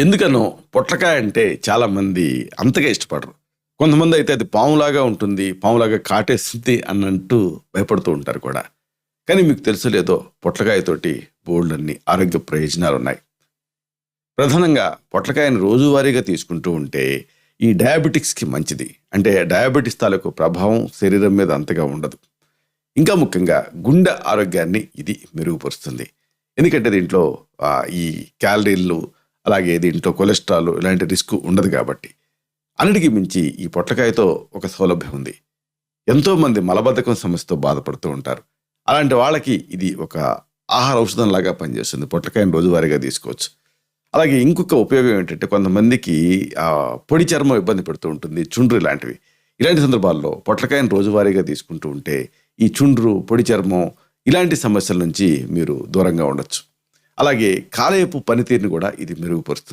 ఎందుకనో పొట్లకాయ అంటే చాలామంది అంతగా ఇష్టపడరు. కొంతమంది అయితే అది పాములాగా ఉంటుంది పాములాగా కాటేస్తుంది అన్నంటూ భయపడుతూ ఉంటారు కూడా. కానీ మీకు తెలుసు లేదో పొట్లకాయతోటి బోల్డన్ని ఆరోగ్య ప్రయోజనాలు ఉన్నాయి. ప్రధానంగా పొట్లకాయను రోజువారీగా తీసుకుంటూ ఉంటే ఈ డయాబెటిక్స్కి మంచిది. అంటే డయాబెటిస్ తాలూకు ప్రభావం శరీరం మీద అంతగా ఉండదు. ఇంకా ముఖ్యంగా గుండె ఆరోగ్యాన్ని ఇది మెరుగుపరుస్తుంది. ఎందుకంటే దీంట్లో ఈ క్యాలరీలు అలాగే దీంట్లో కొలెస్ట్రాల్ ఇలాంటి రిస్క్ ఉండదు కాబట్టి. అన్నిటికీ మించి ఈ పొట్లకాయతో ఒక సౌలభ్యం ఉంది. ఎంతోమంది మలబద్ధకం సమస్యతో బాధపడుతూ ఉంటారు. అలాంటి వాళ్ళకి ఇది ఒక ఆహార ఔషధం లాగా పనిచేస్తుంది. పొట్లకాయను రోజువారీగా తీసుకోవచ్చు. అలాగే ఇంకొక ఉపయోగం ఏంటంటే కొంతమందికి పొడి చర్మం ఇబ్బంది పెడుతూ ఉంటుంది చుండ్రు ఇలాంటివి. ఇలాంటి సందర్భాల్లో పొట్లకాయను రోజువారీగా తీసుకుంటూ ఉంటే ఈ చుండ్రు పొడి చర్మం ఇలాంటి సమస్యల నుంచి మీరు దూరంగా ఉండొచ్చు. అలాగే కాలేయపు పనితీరుని కూడా ఇది మెరుగుపరుస్తుంది.